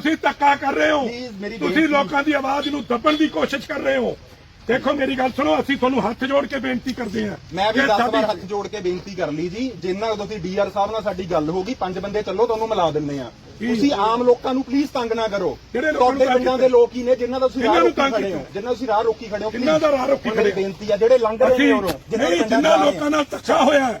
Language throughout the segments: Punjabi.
ਤੁਸੀਂ ਧੱਕਾ ਕਰ ਰਹੇ ਹੋ। ਤੁਸੀਂ ਲੋਕਾਂ ਦੀ ਆਵਾਜ਼ ਨੂੰ ਦੱਬਣ ਦੀ ਕੋਸ਼ਿਸ਼ ਕਰ ਰਹੇ ਹੋ। ਦੇਖੋ ਮੇਰੀ ਗੱਲ ਸੁਣੋ ਅਸੀਂ ਤੁਹਾਨੂੰ ਹੱਥ ਜੋੜ ਕੇ ਬੇਨਤੀ ਕਰਦੇ ਹਾਂ। ਮੈਂ ਵੀ ਕਿ 10 ਸਾਡੀ- ਵਾਰ ਹੱਥ ਜੋੜ ਕੇ ਬੇਨਤੀ ਕਰ ਲਈ ਜੀ। ਜਿੰਨਾ ਤੁਸੀਂ ਡੀਆਰ ਸਾਹਿਬ ਨਾਲ ਸਾਡੀ ਗੱਲ ਹੋ ਗਈ ਪੰਜ ਬੰਦੇ ਚੱਲੋ ਤੁਹਾਨੂੰ ਮਿਲਾ ਦਿੰਦੇ ਆ ਤੁਸੀਂ ਆਮ ਲੋਕਾਂ ਨੂੰ ਪਲੀਜ਼ ਤੰਗ ਨਾ ਕਰੋ। ਤੁਹਾਡੇ ਪਿੰਡਾਂ ਦੇ ਲੋਕ ਹੀ ਨੇ ਜਿਨ੍ਹਾਂ ਦਾ ਤੁਸੀਂ ਰਾਹ ਰੋਕੀ ਖੜੇ ਹੋ? ਜਿਨ੍ਹਾਂ ਤੁਸੀਂ ਰਾਹ ਰੋਕੀ ਖੜੇ ਹੋ ਕਿਹਨਾਂ ਦਾ ਰਾਹ ਰੋਕੀ ਖੜੇ? ਬੇਨਤੀ ਆ ਜਿਹੜੇ ਲੰਘ ਰਹੇ ਨੇ ਉਰੋਂ ਜਿਨ੍ਹਾਂ ਲੋਕਾਂ ਨਾਲ ਧੱਕਾ ਹੋਇਆ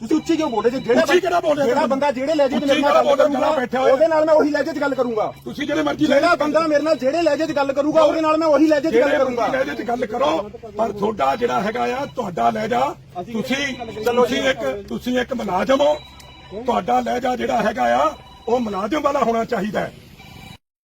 ਤੁਸੀਂ ਉੱਚੀ ਕਿਉਂ ਬੋਲ ਜੇ? ਜਿਹੜਾ ਉੱਚੀ ਕਿਹੜਾ ਬੋਲ ਰਿਹਾ ਜਿਹੜਾ? ਬੰਦਾ ਜਿਹੜੇ ਲਹਿਜੇ 'ਚ ਮੇਰੇ ਨਾਲ ਗੱਲ ਕਰੂਗਾ? ਉਹਦੇ ਨਾਲ ਮੈਂ ਉਹੀ ਲਹਿਜੇ 'ਚ ਗੱਲ ਕਰੂੰਗਾ। ਤੁਸੀਂ ਜਿਹੜੇ ਮਰਜ਼ੀ ਜਿਹੜਾ ਬੰਦਾ ਮੇਰੇ ਨਾਲ ਜਿਹੜੇ ਲਹਿਜੇ 'ਚ ਗੱਲ ਕਰੂਗਾ ਉਹਦੇ ਨਾਲ ਮੈਂ ਉਹੀ ਲਹਿਜੇ 'ਚ ਗੱਲ ਜਿਹੜੇ ਕਰੂੰਗਾ। ਲਹਿਜੇ 'ਚ ਗੱਲ ਕਰੋ ਪਰ ਤੁਹਾਡਾ ਜਿਹੜਾ ਹੈਗਾ ਆ ਤੁਹਾਡਾ ਲਹਿਜਾ ਤੁਸੀਂ ਤੁਸੀਂ ਇੱਕ ਤੁਸੀਂ ਇੱਕ ਮੁਲਾਜ਼ਮ ਹੋ। ਤੁਹਾਡਾ ਲਹਿਜਾ ਜਿਹੜਾ ਹੈਗਾ ਆ ਉਹ ਮੁਲਾਜ਼ਮ ਵਾਲਾ ਹੋਣਾ ਚਾਹੀਦਾ ਹੈ।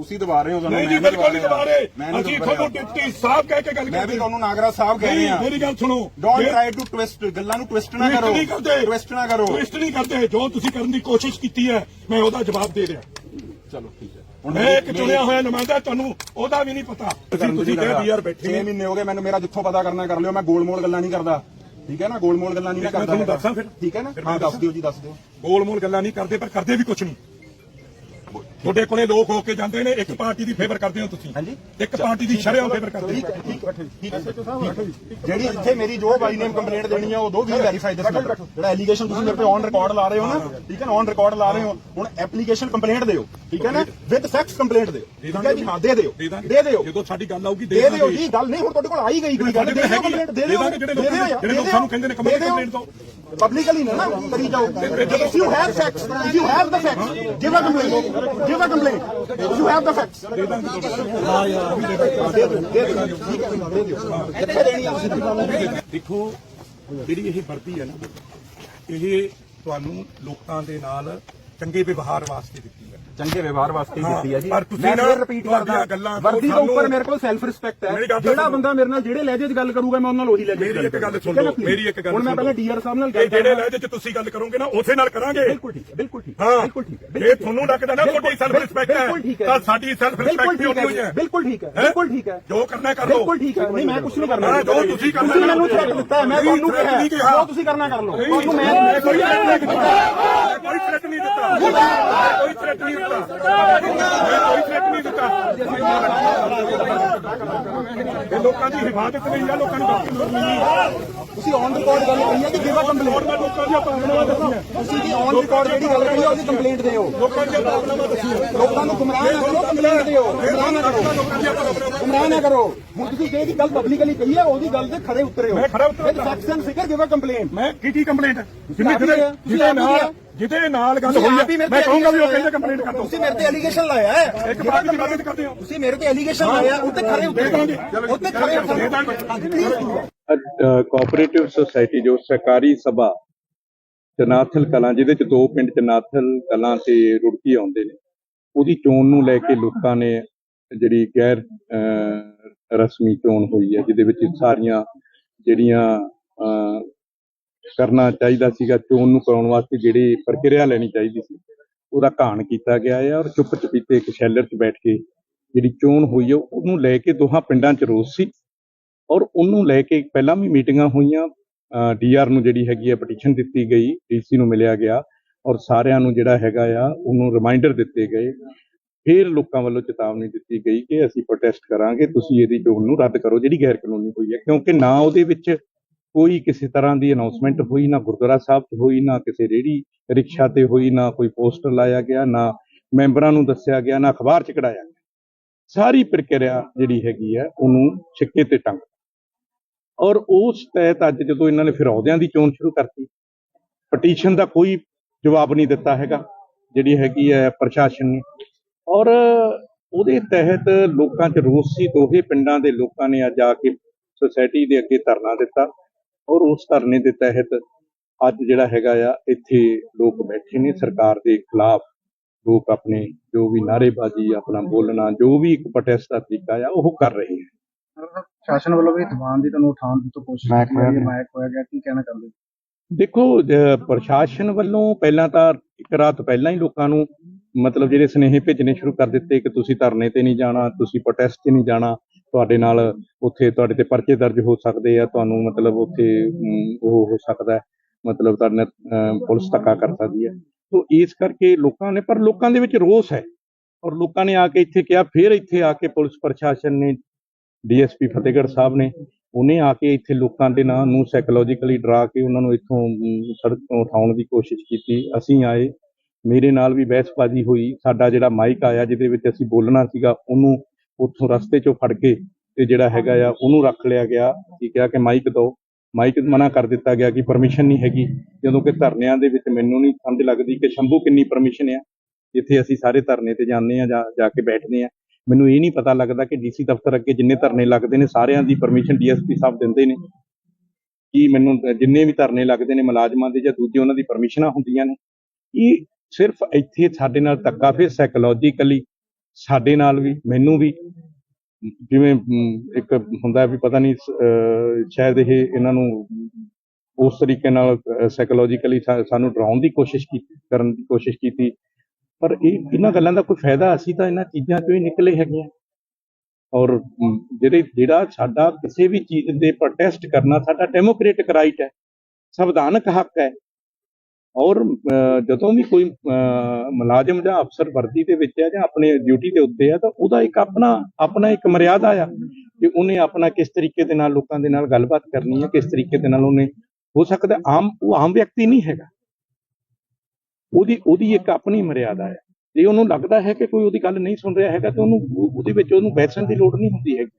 ਤੁਸੀਂ ਦਬਾ ਰਹੇ ਹੋ ਸਾਨੂੰ ਨਹੀਂ ਜੀ ਮੈਂ ਬਿਲਕੁਲ ਨਹੀਂ ਦਬਾ ਰਹੇ। ਮੈਂ ਨਹੀਂ ਅਸੀਂ। ਤੁਹਾਨੂੰ ਡਿਪਟੀ ਸਾਹਿਬ ਕਹਿ ਕੇ ਗੱਲ ਮੈਂ ਵੀ ਕਰਦੇ ਤੁਹਾਨੂੰ ਨਾਗਰਾ ਸਾਹਿਬ ਕਹਿ ਰਿਹਾ। ਮੇਰੀ ਗੱਲ ਸੁਣੋ। ਜੇ- ਟ੍ਰਾਈ ਟੂ ਟਵਿਸਟ ਗੱਲਾਂ ਨੂੰ ਟਵਿਸਟ ਨਾ ਕਰੋ। ਨਹੀਂ ਕਰਦੇ। ਟਵਿਸਟ ਨਾ ਕਰੋ। ਟਵਿਸਟ ਨਹੀਂ ਕਰਦੇ। ਜੋ ਤੁਸੀਂ ਕਰਨ ਦੀ ਕੋਸ਼ਿਸ਼ ਕੀਤੀ ਹੈ ਮੈਂ ਉਹਦਾ ਜਵਾਬ ਦੇ ਰਿਹਾ। ਚਲੋ ਠੀਕ ਹੈ। ਮੈਂ ਇੱਕ ਚੁਣਿਆ ਹੋਇਆ ਨੁਮਾਇੰਦਾ ਤੁਹਾਨੂੰ ਉਹਦਾ ਵੀ ਨਹੀਂ ਪਤਾ। ਤੁਸੀਂ ਤੁਸੀਂ ਕਹਿ ਵੀ ਯਾਰ ਬੈਠੇ 6 ਨੇ ਮਹੀਨੇ ਹੋ ਗਏ ਮੈਨੂੰ ਮੇਰਾ ਜਿੱਥੋਂ ਪਤਾ ਕਰਨਾ ਕਰ ਲਿਓ। ਮੈਂ ਗੋਲ-ਮੋਲ ਗੱਲਾਂ ਨਹੀਂ ਕਰਦਾ। ਠੀਕ ਹੈ ਨਾ? ਗੋਲ-ਮੋਲ ਗੱਲਾਂ ਨਹੀਂ ਮੈਂ ਕਰਦਾ ਤੁਹਾਨੂੰ ਦੱਸਾਂ ਫਿਰ? ਠੀਕ ਹੈ ਨਾ? ਹਾਂ ਦੱਸ ਦਿਓ ਜੀ ਦੱਸ ਦਿਓ। ਗੋਲ ਮੋਲ ਗੱਲਾਂ ਨਹੀਂ ਕਰਦੇ ਪਰ ਕਰਦੇ ਵੀ ਕੁਛ ਨਹੀਂ। ਤੁਹਾਡੇ ਕੋਲੇ ਲੋਕ ਹੋ ਕੇ ਜਾਂਦੇ ਨੇ ਇੱਕ ਪਾਰਟੀ ਦੀ ਫੇਵਰ ਕਰਦੇ ਹੋ ਤੁਸੀਂ। ਹਾਂਜੀ। ਇੱਕ ਪਾਰਟੀ ਦੀ ਸ਼ਰਿਆਂ ਫੇਵਰ ਕਰਦੇ ਹੋ। ਠੀਕ ਠੀਕ ਜਿਹੜੀ ਇੱਥੇ ਮੇਰੀ ਜੋ ਬਾਈ ਨੇਮ ਕੰਪਲੇਂਟ ਦੇਣੀ ਹੈ ਉਹ ਦੋ ਵੀ ਵੈਰੀਫਾਈ ਦਿਸ। ਮੈਟਰ ਜਿਹੜਾ ਐਲੀਗੇਸ਼ਨ ਤੁਸੀਂ ਮੇਰੇ ਤੇ ਔਨ ਰਿਕਾਰਡ ਲਾ ਰਹੇ ਹੋ ਨਾ ਠੀਕ ਹੈ ਨਾ? ਔਨ ਰਿਕਾਰਡ ਲਾ ਰਹੇ ਹੋ। ਹੁਣ ਐਪਲੀਕੇਸ਼ਨ ਕੰਪਲੇਂਟ ਦਿਓ ਠੀਕ ਹੈ ਨਾ? ਵਿਦ ਫੈਕਟਸ ਕੰਪਲੇਂਟ ਦਿਓ ਠੀਕ ਹੈ ਜੀ। ਹਾਂ ਦੇ ਦਿਓ। ਦੇ ਦੇ ਦਿਓ। ਜਦੋਂ ਸਾਡੀ ਗੱਲ ਆਊਗੀ ਦੇ ਦਿਓ ਜੀ। ਗੱਲ ਨਹੀਂ ਹੁਣ ਤੁਹਾਡੇ ਕੋਲ ਆਈ ਗਈ ਕੋਈ ਗੱਲ ਦੇ ਦਿਓ ਕੰਪਲੇਂਟ ਦੇ ਦਿਓ ਜਿਹੜੇ ਲੋਕ ਸਾਨੂੰ ਕਹਿੰਦੇ ਨੇ ਕੰਪਲੇਂਟ ਦੋ ਪਬਲਿਕਲੀ ਨਾ ਨਾ ਕਰੀ ਜਾਓ। if you have facts if you have the facts give a complaint give a complaint you have the facts. ਦੇਖੋ, ਜਿਹੜੀ ਇਹ ਵਰਦੀ ਹੈ ਨਾ, ਇਹ ਤੁਹਾਨੂੰ ਲੋਕਾਂ ਦੇ ਨਾਲ ਚੰਗੇ ਵਿਵਹਾਰ ਵਾਸਤੇ ਦਿੱਤੀ ਚੰਗੇ ਵਿਵਹਾਰ ਵਾਸਤੇ ਹਾਂ, ਦਿੱਤੀ ਹੈ ਜੀ। ਪਰ ਤੁਸੀਂ ਮੈਂ ਨਾ ਫਿਰ ਰਿਪੀਟ ਤੁਹਾਡੀਆਂ ਕਰਦਾ ਗੱਲਾਂ ਵਰਦੀ ਤੋਂ ਸਾਨੂੰ- ਉੱਪਰ ਮੇਰੇ ਕੋਲ ਸੈਲਫ ਰਿਸਪੈਕਟ ਮੇਰੀ ਹੈ ਗੱਲ ਤਾਂ ਜਿਹੜਾ ਸੁਣੋ। ਬੰਦਾ ਮੇਰੇ ਨਾਲ ਜਿਹੜੇ ਲਹਿਜੇ 'ਚ ਗੱਲ ਕਰੂਗਾ ਮੈਂ ਉਹਨਾਂ ਨਾਲ ਉਹੀ ਲਹਿਜੇ 'ਚ ਮੇਰੀ ਇੱਕ ਗੱਲ ਠੀਕ ਸੁਣ ਲਓ please? ਮੇਰੀ ਇੱਕ ਗੱਲ ਹੁਣ ਮੈਂ ਸੁਣ। ਪਹਿਲਾਂ ਲਓ। ਡੀਆਰ ਸਾਹਿਬ ਨਾਲ ਇਹ ਗੱਲ ਜਿਹੜੇ ਕਰਦਾ। ਲਹਿਜੇ ਚ ਤੁਸੀਂ ਗੱਲ ਕਰੋਗੇ ਨਾ ਉਸੇ ਨਾਲ ਕਰਾਂਗੇ। ਬਿਲਕੁਲ ਠੀਕ ਹੈ ਬਿਲਕੁਲ ਠੀਕ ਹੈ ਹਾਂ। ਬਿਲਕੁਲ ਠੀਕ ਹੈ ਇਹ ਤੁਹਾਨੂੰ ਲੱਗਦਾ ਨਾ ਤੁਹਾਡੀ ਸੈਲਫ ਰਿਸਪੈਕਟ ਬਿਲਕੁਲ ਠੀਕ ਹੈ। ਹੈ ਤਾਂ ਸਾਡੀ ਸੈਲਫ ਬਿਲਕੁਲ ਰਿਸਪੈਕਟ ਵੀ ਠੀਕ ਹੈ ਹੈ ਬਿਲਕੁਲ ਠੀਕ ਹੈ ਹੈਂ? ਬਿਲਕੁਲ ਠੀਕ ਹੈ। ਜੋ ਕਰਨਾ ਕਰ ਲਓ। ਬਿਲਕੁਲ ਠੀਕ ਹੈ। ਨਹੀਂ ਮੈਂ ਕੁਝ ਨਹੀਂ ਕਰਨਾ। ਹਾਂ, ਜੋ ਤੁਸੀਂ ਕਰਨਾ ਤੁਸੀਂ। ਮੈਨੂੰ ਥ੍ਰੈਟ ਦਿੱਤਾ ਹੈ ਮੈਂ ਨਹੀਂ, ਤੁਹਾਨੂੰ threat ਨਹੀਂ ਕਿਹਾ। ਕਿਹਾ। ਜੋ ਤੁਸੀਂ ਕਰਨਾ ਕਰ ਲਓ। ਤੁਹਾਨੂੰ ਮੈਂ ਮੈਂ ਕੋਈ ਨਹੀਂ ਦਿੱਤਾ। ਕੋਈ ਥ੍ਰੈਟ ਨਹੀਂ ਦਿੱਤਾ। ਕੋਈ ਥ੍ਰੈਟ ਨਹੀਂ ਦਿੱਤਾ। ਮੈਂ ਕੋਈ ਥ੍ਰੈਟ ਨਹੀਂ ਦਿੱਤਾ ਇਹ ਲੋਕਾਂ ਦੀ ਹਿਫਾਜ਼ਤ ਲਈ ਆ ਲੋਕਾਂ ਨੂੰ ਦੱਸਣ ਦੀ ਲੋੜ ਨਹੀਂ ਤੁਸੀਂ ਔਨ ਰਿਕਾਰਡ ਗੱਲ ਕਰੀ ਹੈ ਕਿ ਗਿਵ ਅ ਕੰਪਲੇਂਟ? ਮੈਂ ਲੋਕਾਂ ਦੀਆਂ ਭਾਵਨਾਵਾਂ ਦੱਸੀਆਂ ਤੁਸੀਂ ਜੀ ਔਨ ਰਿਕਾਰਡ ਜਿਹੜੀ ਗੱਲ ਕਰੀ ਹੈ ਉਹਦੀ ਕੰਪਲੇਂਟ ਦਿਓ। ਲੋਕਾਂ ਦੀਆਂ ਭਾਵਨਾਵਾਂ ਦੱਸੀਆਂ ਲੋਕਾਂ ਨੂੰ ਗੁੰਮਰਾਹ ਨਾ ਕਰੋ ਕੰਪਲੇਂਟ ਦਿਓ। ਗੁੰਮਰਾਹ ਨਾ ਕਰੋ। ਲੋਕਾਂ ਦੀਆਂ ਭਾਵਨਾਵਾਂ ਗੁੰਮਰਾਹ ਨਾ ਕਰੋ। ਹੁਣ ਤੁਸੀਂ ਜਿਹੜੀ ਗੱਲ ਪਬਲਿਕਲੀ ਕਹੀ ਹੈ ਉਹਦੀ ਗੱਲ ਤੇ ਖੜੇ ਉਤਰੇ ਹੋ ਮੈਂ facts and figure give a complaint ਮੈਂ ਕੀ ਕੀ ਕੰਪਲੇਂਟ ਜਿੰਨੇ ਹੀ ਨਾਲ। ਜਿਹਦੇ ਨਾਲ ਗੱਲ ਹੋਈ ਹੀ ਮੈਂ ਕਹੂੰਗਾ ਵੀ ਉਹ ਕਹਿੰਦੇ ਕੰਪਲੇਂਟ ਕਰ ਦਿਓ ਤੁਸੀਂ ਮੇਰੇ ਤੇ ਐਲੀਗੇਸ਼ਨ ਲਾਇਆ ਹੈ। ਇੱਕ ਪਾਰਟੀ ਦੀ ਮਦਦ ਕਰਦੇ ਹੋ। ਤੁਸੀਂ ਮੇਰੇ ਤੇ ਐਲੀਗੇਸ਼ਨ ਲਾਇਆ ਉੱਤੇ ਖੜੇ ਉਤਰੇ ਉੱਤੇ ਹਾਂਜੀ ਪਲੀਜ਼ ਕੋਆਪਰੇਟਿਵ ਸੁਸਾਇਟੀ ਜੋ ਸਹਿਕਾਰੀ ਸਭਾ ਜਨਾਥਲ ਕਲਾਂ ਜਿਹਦੇ ਚ ਦੋ ਪਿੰਡ ਜਨਾਥਲ ਕਲਾਂ ਤੇ ਰੁੜਕੀ ਆਉਂਦੇ ਨੇ ਉਹਦੀ ਚੋਣ ਨੂੰ ਲੈ ਕੇ ਲੋਕਾਂ ਨੇ ਜਿਹੜੀ ਗੈਰ ਅਹ, ਰਸਮੀ ਚੋਣ ਹੋਈ ਹੈ ਜਿਹਦੇ ਵਿੱਚ ਸਾਰੀਆਂ ਜਿਹੜੀਆਂ ਅਹ, ਕਰਨਾ ਚਾਹੀਦਾ ਸੀਗਾ ਚੋਣ ਨੂੰ ਕਰਾਉਣ ਵਾਸਤੇ ਜਿਹੜੀ ਪ੍ਰਕਿਰਿਆ ਲੈਣੀ ਚਾਹੀਦੀ ਸੀ, ਉਹਦਾ ਘਾਣ ਕੀਤਾ ਗਿਆ ਹੈ ਔਰ ਚੁੱਪ ਚਪੀਤੇ ਇੱਕ ਸ਼ੈਲਰ 'ਚ ਬੈਠ ਕੇ ਜਿਹੜੀ ਚੋਣ ਹੋਈ ਹੈ ਉਹਨੂੰ ਲੈ ਕੇ ਦੋਹਾਂ ਪਿੰਡਾਂ 'ਚ ਰੋਸ ਸੀ ਔਰ ਉਹਨੂੰ ਲੈ ਕੇ ਪਹਿਲਾਂ ਵੀ ਮੀਟਿੰਗਾਂ ਹੋਈਆਂ ਡੀਆਰ ਨੂੰ ਜਿਹੜੀ ਹੈਗੀ ਹੈ ਪਟੀਸ਼ਨ ਦਿੱਤੀ ਗਈ ਡੀਸੀ ਨੂੰ ਮਿਲਿਆ ਗਿਆ ਔਰ ਸਾਰਿਆਂ ਨੂੰ ਜਿਹੜਾ ਹੈਗਾ ਆ, ਉਹਨੂੰ ਰਿਮਾਈਂਡਰ ਦਿੱਤੇ ਗਏ। ਫਿਰ ਲੋਕਾਂ ਵੱਲੋਂ ਚੇਤਾਵਨੀ ਦਿੱਤੀ ਗਈ ਕਿ ਅਸੀਂ ਪ੍ਰੋਟੈਸਟ ਕਰਾਂਗੇ, ਤੁਸੀਂ ਇਹਦੀ ਚੋਣ ਨੂੰ ਰੱਦ ਕਰੋ, ਜਿਹੜੀ ਗੈਰ ਕਾਨੂੰਨੀ ਹੋਈ ਹੈ ਕਿਉਂਕਿ ਨਾ ਉਹਦੇ ਵਿੱਚ ਕੋਈ ਕਿਸੇ ਤਰ੍ਹਾਂ ਦੀ ਅਨਾਉਂਸਮੈਂਟ ਹੋਈ ਨਾ ਗੁਰਦੁਆਰਾ ਸਾਹਿਬ 'ਚ ਹੋਈ ਨਾ ਕਿਸੇ ਰੇੜੀ ਰਿਕਸ਼ਾ ਤੇ ਹੋਈ ਨਾ ਕੋਈ ਪੋਸਟਰ ਲਾਇਆ ਗਿਆ ਨਾ ਮੈਂਬਰਾਂ ਨੂੰ ਦੱਸਿਆ ਗਿਆ ਨਾ ਅਖਬਾਰ 'ਚ ਕਢਾਇਆ ਗਿਆ। ਸਾਰੀ ਪ੍ਰਕਿਰਿਆ ਜਿਹੜੀ ਹੈਗੀ ਹੈ ਉਹਨੂੰ ਛਿੱਕੇ ਤੇ ਟੰਗ ਔਰ ਉਸ ਤਹਿਤ ਅੱਜ ਜਦੋਂ ਇਹਨਾਂ ਨੇ ਫਿਰ ਅਹੁਦਿਆਂ ਦੀ ਚੋਣ ਸ਼ੁਰੂ ਕਰਤੀ ਪਟੀਸ਼ਨ ਦਾ ਕੋਈ ਜਵਾਬ ਨਹੀਂ ਦਿੱਤਾ ਹੈਗਾ ਜਿਹੜੀ ਹੈਗੀ ਹੈ ਪ੍ਰਸ਼ਾਸਨ ਨੇ। ਔਰ ਉਹਦੇ ਤਹਿਤ ਲੋਕਾਂ 'ਚ ਰੋਸ ਸੀ ਦੋਹੇ ਪਿੰਡਾਂ ਦੇ ਲੋਕਾਂ ਨੇ ਅੱਜ ਆ ਕੇ ਸੁਸਾਇਟੀ ਦੇ ਅੱਗੇ ਧਰਨਾ ਦਿੱਤਾ। ਔਰ ਉਸ ਧਰਨੇ ਦੇ ਤਹਿਤ ਅੱਜ ਜਿਹੜਾ ਹੈਗਾ ਆ ਇੱਥੇ ਲੋਕ ਬੈਠੇ ਨੇ ਸਰਕਾਰ ਦੇ ਖਿਲਾਫ। ਲੋਕ ਆਪਣੇ ਜੋ ਵੀ ਨਾਅਰੇਬਾਜ਼ੀ ਆਪਣਾ ਬੋਲਣਾ ਜੋ ਵੀ ਇੱਕ ਪ੍ਰੋਟੈਸਟ ਦਾ ਤਰੀਕਾ ਆ ਉਹ ਕਰ ਰਹੇ ਹੈ ਸ਼ਾਸਨ ਵੱਲੋਂ ਵੀ ਦੀਵਾਨ ਦੀ ਤੁਹਾਨੂੰ ਉਠਾਉਣ ਦੀ ਤਾਂ ਕੋਸ਼ਿਸ਼ ਕੀਤੀ ਹੈ ਮਾਇਕ ਹੋਇਆ ਗਿਆ ਕੀ ਕਹਿਣਾ ਚਾਹੁੰਦੇ? ਦੇਖੋ ਪ੍ਰਸ਼ਾਸਨ ਵੱਲੋਂ ਪਹਿਲਾਂ ਤਾਂ ਇੱਕ ਰਾਤ ਪਹਿਲਾਂ ਹੀ ਲੋਕਾਂ ਨੂੰ ਮਤਲਬ ਜਿਹੜੇ ਸੁਨੇਹੇ ਭੇਜਣੇ ਸ਼ੁਰੂ ਕਰ ਦਿੱਤੇ ਕਿ ਤੁਸੀਂ ਧਰਨੇ ਤੇ ਨਹੀਂ ਜਾਣਾ ਤੁਸੀਂ ਪ੍ਰੋਟੈਸਟ 'ਤੇ ਨਹੀਂ ਜਾਣਾ। ਤੁਹਾਡੇ ਨਾਲ ਉੱਥੇ ਤੁਹਾਡੇ ਤੇ ਪਰਚੇ ਦਰਜ ਹੋ ਸਕਦੇ ਆ, ਤੁਹਾਨੂੰ ਮਤਲਬ ਉੱਥੇ ਉਹ ਹੋ ਸਕਦਾ ਮਤਲਬ ਤੁਹਾਡੇ ਨਾਲ ਪੁਲਿਸ ਧੱਕਾ ਕਰ ਸਕਦੀ ਹੈ। ਸੋ ਇਸ ਕਰਕੇ ਲੋਕਾਂ ਨੇ, ਪਰ ਲੋਕਾਂ ਦੇ ਵਿੱਚ ਰੋਸ ਹੈ। ਔਰ ਲੋਕਾਂ ਨੇ ਆ ਕੇ ਇੱਥੇ ਕਿਹਾ, ਫਿਰ ਇੱਥੇ ਆ ਕੇ ਪੁਲਿਸ ਪ੍ਰਸ਼ਾਸਨ ਨੇ, ਡੀਐਸਪੀ ਫਤਿਹਗੜ੍ਹ ਸਾਹਿਬ ਨੇ, ਉਹਨੇ ਆ ਕੇ ਇੱਥੇ ਲੋਕਾਂ ਦੇ ਨਾਂ ਨੂੰ ਸਾਈਕੋਲੋਜੀਕਲੀ ਡਰਾ ਕੇ ਉਹਨਾਂ ਨੂੰ ਇੱਥੋਂ ਸੜਕ ਤੋਂ ਉਠਾਉਣ ਦੀ ਕੋਸ਼ਿਸ਼ ਕੀਤੀ। ਅਸੀਂ ਆਏ, ਮੇਰੇ ਨਾਲ ਵੀ ਬਹਿਸਬਾਜ਼ੀ ਹੋਈ। ਸਾਡਾ ਜਿਹੜਾ ਮਾਈਕ ਆਇਆ, ਜਿਹਦੇ ਵਿੱਚ ਅਸੀਂ ਬੋਲਣਾ ਸੀਗਾ, ਉਹਨੂੰ ਉੱਥੋਂ ਰਸਤੇ 'ਚੋਂ ਫੜ ਕੇ ਤੇ ਜਿਹੜਾ ਹੈਗਾ ਆ, ਉਹਨੂੰ ਰੱਖ ਲਿਆ ਗਿਆ। ਕੀ ਕਿਹਾ ਕਿ ਮਾਈਕ ਦਿਓ। ਮਾਈਕ ਮਨਾ ਕਰ ਦਿੱਤਾ ਗਿਆ ਕਿ ਪਰਮਿਸ਼ਨ ਨਹੀਂ ਹੈਗੀ। ਜਦੋਂ ਕਿ ਧਰਨਿਆਂ ਦੇ ਵਿੱਚ ਮੈਨੂੰ ਨਹੀਂ ਸਮਝ ਲੱਗਦੀ ਕਿ ਸ਼ੰਭੂ ਕਿੰਨੀ ਪਰਮਿਸ਼ਨ ਆ। ਜਿੱਥੇ ਅਸੀਂ ਸਾਰੇ ਧਰਨੇ ਤੇ ਜਾਂਦੇ ਆ ਜਾ ਜਾ ਕੇ ਬੈਠਦੇ ਆ। ਮੈਨੂੰ ਇਹ ਨਹੀਂ ਪਤਾ ਲੱਗਦਾ ਕਿ ਡੀਸੀ ਦਫ਼ਤਰ ਅੱਗੇ ਜਿੰਨੇ ਧਰਨੇ ਲੱਗਦੇ ਨੇ, ਸਾਰਿਆਂ ਦੀ ਪਰਮਿਸ਼ਨ ਡੀਐਸਪੀ ਸਾਹਿਬ ਦਿੰਦੇ ਨੇ। ਕੀ ਮੈਨੂੰ ਜਿੰਨੇ ਵੀ ਧਰਨੇ ਲੱਗਦੇ ਨੇ ਮੁਲਾਜ਼ਮਾਂ ਦੇ ਜਾਂ ਦੂਜੇ ਉਹਨਾਂ ਦੀ ਪਰਮਿਸ਼ਨਾਂ ਹੁੰਦੀਆਂ ਨੇ। ਇਹ ਸਿਰਫ ਇੱਥੇ ਸਾਡੇ ਨਾਲ ਧੱਕਾ, ਫਿਰ ਸਾਈਕੋਲੋਜੀਕਲੀ ਸਾਡੇ ਨਾਲ ਵੀ, ਮੈਨੂੰ ਵੀ, ਜਿਵੇਂ ਇੱਕ ਹੁੰਦਾ ਵੀ ਪਤਾ ਨਹੀਂ ਸ਼ਾਇਦ ਇਹ ਇਹਨਾਂ ਨੂੰ ਉਸ ਤਰੀਕੇ ਨਾਲ ਸਾਈਕੋਲੋਜੀਕਲੀ ਸਾਨੂੰ ਡਰਾਉਣ ਦੀ ਕੋਸ਼ਿਸ਼ ਕੀਤੀ ਕਰਨ ਦੀ ਕੋਸ਼ਿਸ਼ ਕੀਤੀ। ਪਰ ਇਹ, ਇਹਨਾਂ ਗੱਲਾਂ ਦਾ ਕੋਈ ਫਾਇਦਾ ਅਸੀਂ ਤਾਂ ਇਹਨਾਂ ਚੀਜ਼ਾਂ ਚੋਂ ਹੀ ਨਿਕਲੇ ਹੈਗੇ ਆ ਔਰ ਜਿਹੜੇ, ਜਿਹੜਾ ਸਾਡਾ ਕਿਸੇ ਵੀ ਚੀਜ਼ ਦੇ ਪ੍ਰੋਟੈਸਟ ਕਰਨਾ, ਸਾਡਾ ਡੈਮੋਕ੍ਰੈਟਿਕ ਰਾਈਟ ਹੈ। ਸੰਵਿਧਾਨਕ ਹੱਕ ਹੈ। ਔਰ ਅਹ, ਜਦੋਂ ਵੀ ਕੋਈ ਅਹ, ਮੁਲਾਜ਼ਮ ਜਾਂ ਅਫਸਰ ਵਰਦੀ ਦੇ ਵਿੱਚ ਹੈ ਜਾਂ ਆਪਣੇ ਡਿਊਟੀ ਦੇ ਉੱਤੇ ਹੈ ਤਾਂ ਉਹਦਾ ਇੱਕ ਆਪਣਾ ਆਪਣਾ ਇੱਕ ਮਰਿਆਦਾ ਆ ਕਿ ਉਹਨੇ ਆਪਣਾ ਕਿਸ ਤਰੀਕੇ ਦੇ ਨਾਲ ਲੋਕਾਂ ਦੇ ਨਾਲ ਗੱਲਬਾਤ ਕਰਨੀ ਹੈ ਕਿਸ ਤਰੀਕੇ ਦੇ ਨਾਲ ਉਹਨੇ ਹੋ ਸਕਦਾ ਆਮ ਉਹ ਆਮ ਵਿਅਕਤੀ ਨਹੀਂ ਹੈਗਾ। ਉਹਦੀ ਉਹਦੀ ਇੱਕ ਆਪਣੀ ਮਰਿਆਦਾ ਹੈ। ਜੇ ਉਹਨੂੰ ਲੱਗਦਾ ਹੈ ਕਿ ਕੋਈ ਉਹਦੀ ਗੱਲ ਨਹੀਂ ਸੁਣ ਰਿਹਾ ਹੈਗਾ ਤਾਂ ਉਹਨੂੰ ਉਹਦੇ ਵਿੱਚ ਉਹਨੂੰ ਬੈਸਣ ਦੀ ਲੋੜ ਨਹੀਂ ਹੁੰਦੀ ਹੈਗੀ।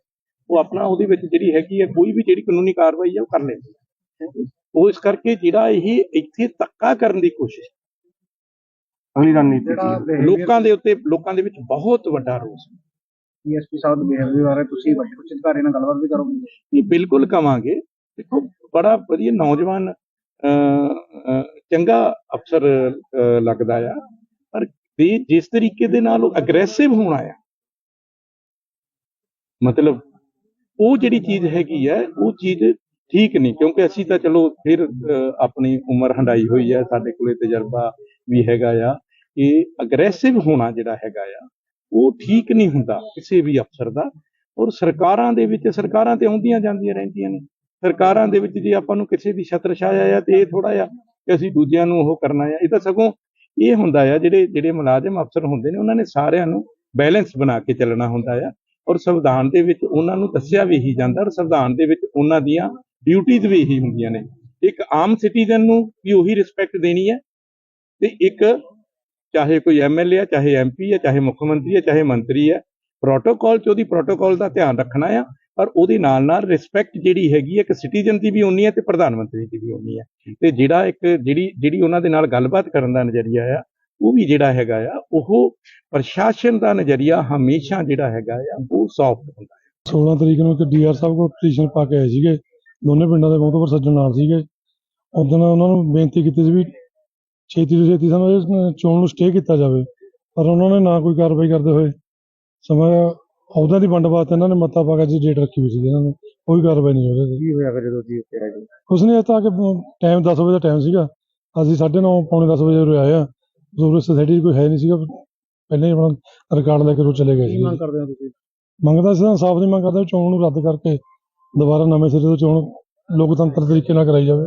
ਉਹ ਆਪਣਾ ਉਹਦੇ ਵਿੱਚ ਜਿਹੜੀ ਹੈਗੀ ਹੈ ਕੋਈ ਵੀ ਜਿਹੜੀ ਕਾਨੂੰਨੀ ਕਾਰਵਾਈ ਹੈ ਉਹ ਕਰ ਲੈਂਦੀ ਹੈ। ਉਹ ਇਸ ਕਰਕੇ ਜਿਹੜਾ ਇਹ ਇੱਥੇ ਧੱਕਾ ਕਰਨ ਦੀ ਕੋਸ਼ਿਸ਼ ਅਗਲੀ ਰਣਨੀਤੀ ਲੋਕਾਂ ਦੇ ਉੱਤੇ ਲੋਕਾਂ ਦੇ ਵਿੱਚ ਬਹੁਤ ਵੱਡਾ ਰੋਸ ਹੈ। ਡੀਐਸਪੀ ਸਾਹਿਬ ਦੇ ਬਿਹੇਵੀਅਰ ਬਾਰੇ ਤੁਸੀਂ ਵੱਡੇ ਉੱਚ ਅਧਿਕਾਰੀ ਨਾਲ ਗੱਲਬਾਤ ਵੀ ਕਰੋਗੇ? ਇਹ ਬਿਲਕੁਲ ਕਵਾਂਗੇ। ਦੇਖੋ ਬੜਾ ਵਧੀਆ ਨੌਜਵਾਨ ਚੰਗਾ ਅਫਸਰ ਲੱਗਦਾ ਆ। ਪਰ ਜਿਸ ਤਰੀਕੇ ਦੇ ਨਾਲ ਉਹ ਅਗਰੈਸਿਵ ਹੋਣਾ ਆ ਮਤਲਬ ਉਹ ਜਿਹੜੀ ਚੀਜ਼ ਹੈਗੀ ਹੈ ਉਹ ਚੀਜ਼ ਠੀਕ ਨਹੀਂ, ਕਿਉਂਕਿ ਅਸੀਂ ਤਾਂ ਚਲੋ ਫਿਰ ਆਪਣੀ ਉਮਰ ਹੰਡਾਈ ਹੋਈ ਹੈ, ਸਾਡੇ ਕੋਲੇ ਤਜਰਬਾ ਵੀ ਹੈਗਾ ਆ ਕਿ ਅਗਰੈਸਿਵ ਹੋਣਾ ਜਿਹੜਾ ਹੈਗਾ ਆ, ਉਹ ਠੀਕ ਨਹੀਂ ਹੁੰਦਾ ਕਿਸੇ ਵੀ ਅਫਸਰ ਦਾ ਔਰ ਸਰਕਾਰਾਂ ਦੇ ਵਿੱਚ, ਸਰਕਾਰਾਂ ਤੇ ਆਉਂਦੀਆਂ ਜਾਂਦੀਆਂ ਰਹਿੰਦੀਆਂ ਨੇ। ਸਰਕਾਰਾਂ ਦੇ ਵਿੱਚ ਜੇ ਆਪਾਂ ਨੂੰ ਕਿਸੇ ਦੀ ਛਤਰ ਛਾਇਆ ਆ ਤੇ ਇਹ ਥੋੜਾ ਜਿਹਾ ਕਿ ਅਸੀਂ ਦੂਜਿਆਂ ਨੂੰ ਉਹ ਕਰਨਾ ਆ, ਇਹ ਤਾਂ ਸਗੋਂ ਇਹ ਹੁੰਦਾ ਆ ਜਿਹੜੇ ਜਿਹੜੇ ਮੁਲਾਜ਼ਮ ਅਫਸਰ ਹੁੰਦੇ ਨੇ, ਉਹਨਾਂ ਨੇ ਸਾਰਿਆਂ ਨੂੰ ਬੈਲੈਂਸ ਬਣਾ ਕੇ ਚੱਲਣਾ ਹੁੰਦਾ ਆ ਔਰ ਸੰਵਿਧਾਨ ਦੇ ਵਿੱਚ ਉਹਨਾਂ ਨੂੰ ਦੱਸਿਆ ਵੀ ਹੀ ਜਾਂਦਾ ਔਰ ਸੰਵਿਧਾਨ ਦੇ ਵਿੱਚ ਉਹਨਾਂ ਦੀਆਂ ਡਿਊਟੀਜ਼ ਵੀ ਇਹੀ ਹੁੰਦੀਆਂ ਨੇ। ਇੱਕ ਆਮ ਸਿਟੀਜ਼ਨ ਨੂੰ ਵੀ ਉਹੀ ਰਿਸਪੈਕਟ ਦੇਣੀ ਹੈ ਤੇ ਇੱਕ ਚਾਹੇ ਕੋਈ ਐਮਐਲਏ ਆ, ਚਾਹੇ ਐਮਪੀ ਆ, ਚਾਹੇ ਮੁੱਖ ਮੰਤਰੀ ਆ, ਚਾਹੇ ਮੰਤਰੀ ਆ ਪ੍ਰੋਟੋਕਾਲ ਚ ਉਹਦੀ ਪ੍ਰੋਟੋਕਾਲ ਦਾ ਧਿਆਨ ਰੱਖਣਾ ਆ, ਪਰ ਉਹਦੇ ਨਾਲ ਨਾਲ ਰਿਸਪੈਕਟ ਜਿਹੜੀ ਹੈਗੀ ਹੈ ਇੱਕ ਸਿਟੀਜ਼ਨ ਦੀ ਵੀ ਉਨੀ ਹੈ ਤੇ ਪ੍ਰਧਾਨ ਮੰਤਰੀ ਦੀ ਵੀ ਉਨੀ ਹੈ। ਤੇ ਜਿਹੜਾ ਇੱਕ ਜਿਹੜੀ ਜਿਹੜੀ ਉਹਨਾਂ ਦੇ ਨਾਲ ਗੱਲਬਾਤ ਕਰਨ ਦਾ ਨਜ਼ਰੀਆ ਆ, ਉਹ ਵੀ ਜਿਹੜਾ ਹੈਗਾ ਆ, ਉਹ ਪ੍ਰਸ਼ਾਸਨ ਦਾ ਨਜ਼ਰੀਆ ਹਮੇਸ਼ਾ ਜਿਹੜਾ ਹੈਗਾ ਆ, ਉਹ ਸੌਫਟ ਹੁੰਦਾ 16 ਤਰੀਕ ਨੂੰ ਇੱਕ ਡੀਆਰ ਸਾਹਿਬ ਕੋਲ ਪਟੀਸ਼ਨ ਪਾ ਕੇ ਆਏ ਸੀਗੇ। ਦੋਨੇ ਪਿੰਡਾਂ ਦੇ ਬਹੁਤ ਸੱਜਣ ਨਾਲ ਸੀਗੇ। ਉਦੋਂ ਉਹਨਾਂ ਨੂੰ ਬੇਨਤੀ ਕੀਤੀ ਸੀ ਵੀ ਛੇਤੀ ਤੋਂ ਛੇਤੀ ਸਾਨੂੰ ਇਸ ਚੋਣ ਨੂੰ ਸਟੇ ਕੀਤਾ ਜਾਵੇ। ਪਰ ਉਹਨਾਂ ਨੇ ਨਾ ਕੋਈ ਕਾਰਵਾਈ ਕਰਦੇ ਹੋਏ ਸਮਾਂ ਅਹੁਦਿਆਂ ਦੀ ਵੰਡ ਵਾਸਤੇ ਇਹਨਾਂ ਨੇ ਮਤਾ ਪਾ ਕੇ ਜੀ ਡੇਟ ਰੱਖੀ ਹੋਈ ਸੀ। ਇਹਨਾਂ ਨੇ ਕੋਈ ਕਾਰਵਾਈ ਨਹੀਂ ਹੋ ਰਹੀ। ਕੀ ਹੋਇਆ ਫਿਰ ਜਦੋਂ ਉੱਥੇ ਆਏ ਜੀ? ਕੁਛ ਨਹੀਂ ਆ ਕੇ ਟਾਈਮ 10 ਵਜੇ ਦਾ ਟਾਈਮ ਸੀਗਾ। ਅਸੀਂ 9:30 ਪੌਣੇ 10 ਵਜੇ ਉਰੇ ਆਏ ਆ। ਜ਼ਰੂਰ ਸੋਸਾਇਟੀ ਕੋਈ ਹੈ ਨਹੀਂ ਸੀਗਾ। ਪਹਿਲਾਂ ਹੀ ਆਪਣਾ ਰਿਕਾਰਡ ਲੈ ਕੇ ਉਹ ਚਲੇ ਗਏ ਸੀ ਮੰਗ ਕਰਦੇ ਹੋ ਤੁਸੀਂ? ਮੰਗਦਾ ਸੀ ਸਾਫ਼ ਦੀ ਮੰਗ ਕਰਦਾ ਚੋਣ ਨੂੰ ਰੱਦ ਕਰਕੇ ਦੁਬਾਰਾ ਨਵੇਂ ਸਿਰੇ ਤੋਂ ਚੋਣ ਲੋਕਤੰਤਰ ਤਰੀਕੇ ਨਾਲ ਕਰਾਈ ਜਾਵੇ।